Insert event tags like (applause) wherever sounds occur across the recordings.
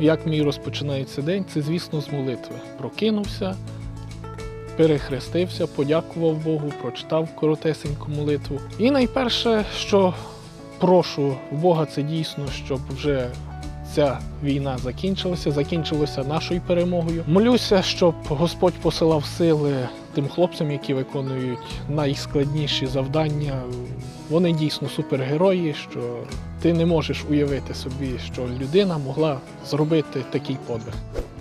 як мій розпочинається день, це, звісно, з молитви. Прокинувся, перехрестився, подякував Богу, прочитав коротесеньку молитву. І найперше, що прошу Бога, це дійсно, щоб вже ця війна закінчилася, закінчилася нашою перемогою. Молюся, щоб Господь посилав сили тим хлопцям, які виконують найскладніші завдання. Вони дійсно супергерої, що ти не можеш уявити собі, що людина могла зробити такий подвиг.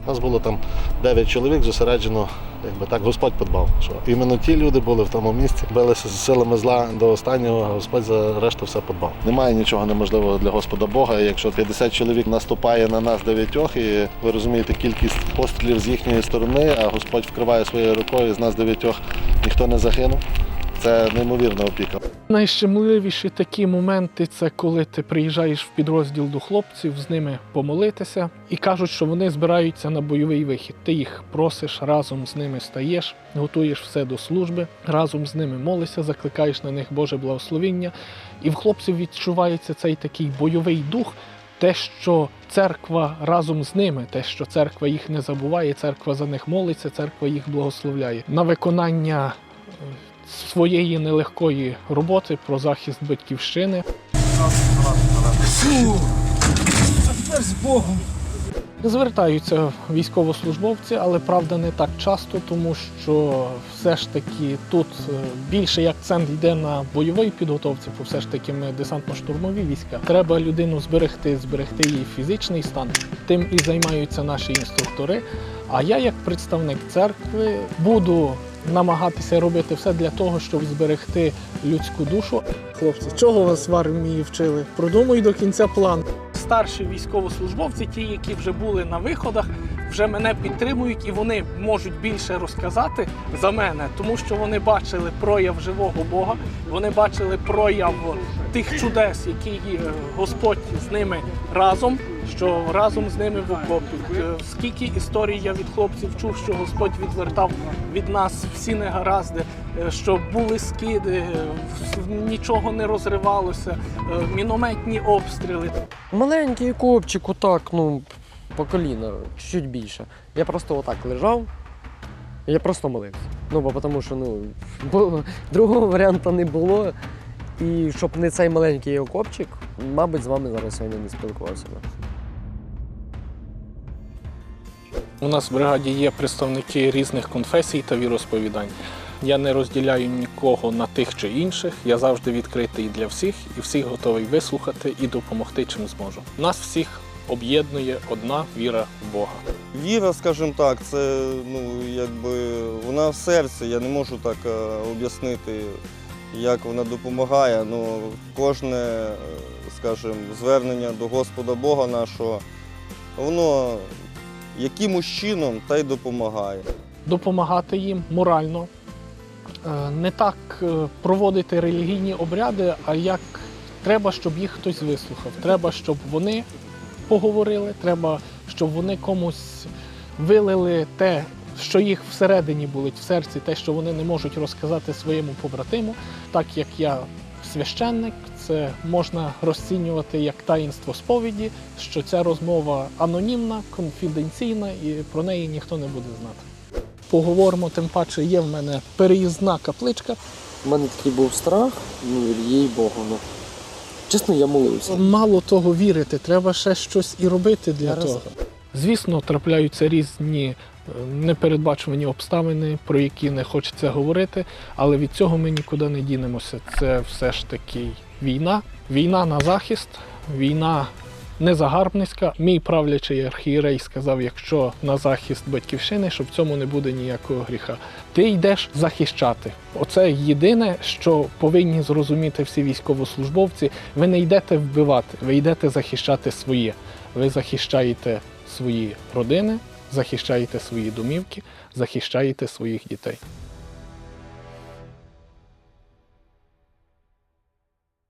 У Нас було там 9 чоловік зосереджено, якби так Господь подбав. Що іменно ті люди були в тому місці, билися з силами зла до останнього, а Господь за решту все подбав. Немає нічого неможливого для Господа Бога. Якщо 50 чоловік наступає на нас дев'ятьох, і ви розумієте кількість пострілів з їхньої сторони, а Господь вкриває своєю рукою, з нас дев'ятьох ніхто не загинув. Це неймовірна опіка. Найщемливіші такі моменти це коли ти приїжджаєш в підрозділ до хлопців, з ними помолитися і кажуть, що вони збираються на бойовий вихід. Ти їх просиш, разом з ними стаєш, готуєш все до служби, разом з ними молишся, закликаєш на них Боже благословіння. І в хлопців відчувається цей такий бойовий дух. Те, що церква разом з ними, те, що церква їх не забуває, церква за них молиться, церква їх благословляє. На виконання своєї нелегкої роботи про захист батьківщини. Звертаються військовослужбовці, але правда не так часто, тому що все ж таки тут е, більший акцент йде на бойовій підготовці, бо все ж таки ми десантно-штурмові війська. Треба людину зберегти, зберегти її фізичний стан. Тим і займаються наші інструктори. А я, як представник церкви, буду намагатися робити все для того, щоб зберегти людську душу. Хлопці, чого вас в армії вчили? Продумуй до кінця план. Старші військовослужбовці, ті, які вже були на виходах, вже мене підтримують і вони можуть більше розказати за мене, тому що вони бачили прояв живого Бога, вони бачили прояв тих чудес, які е, Господь з ними разом, що разом з ними в окопі. Е, Скільки історій я від хлопців чув, що Господь відвертав від нас всі негаразди, е, що були скиди, е, нічого не розривалося, мінометні обстріли. Маленький копчик, отак, ну, по коліна, чуть більше. Я просто отак лежав, я просто молився. Ну, бо тому що ну, (laughs) бо другого варіанту не було. І щоб не цей маленький окопчик, мабуть, з вами зараз сьогодні не спілкувався. У нас в бригаді є представники різних конфесій та віросповідань. Я не розділяю нікого на тих чи інших. Я завжди відкритий для всіх і всіх готовий вислухати і допомогти чим зможу. Нас всіх об'єднує одна віра в Бога. Віра, скажімо так, це ну, якби вона в серці. Я не можу так е, об'яснити, як вона допомагає. Ну, кожне, е, скажімо, звернення до Господа Бога нашого, воно якимось чином та й допомагає. Допомагати їм морально, Е, не так е, проводити релігійні обряди, а як треба, щоб їх хтось вислухав. Треба, щоб вони поговорили, треба, щоб вони комусь вилили те, що їх всередині болить в серці, те, що вони не можуть розказати своєму побратиму. Так як я священник, це можна розцінювати як таїнство сповіді, що ця розмова анонімна, конфіденційна і про неї ніхто не буде знати. Поговоримо, тим паче є в мене переїзна капличка. У мене такий був страх, ну, їй Богу. Ну. Чесно, я молився. Мало того вірити, треба ще щось і робити для Зараз. того. Звісно, трапляються різні непередбачувані обставини, про які не хочеться говорити, але від цього ми нікуди не дінемося. Це все ж таки війна. Війна на захист, війна не загарбницька. Мій правлячий архієрей сказав, якщо на захист батьківщини, що в цьому не буде ніякого гріха. Ти йдеш захищати. Оце єдине, що повинні зрозуміти всі військовослужбовці. Ви не йдете вбивати, ви йдете захищати своє. Ви захищаєте свої родини, захищаєте свої домівки, захищаєте своїх дітей.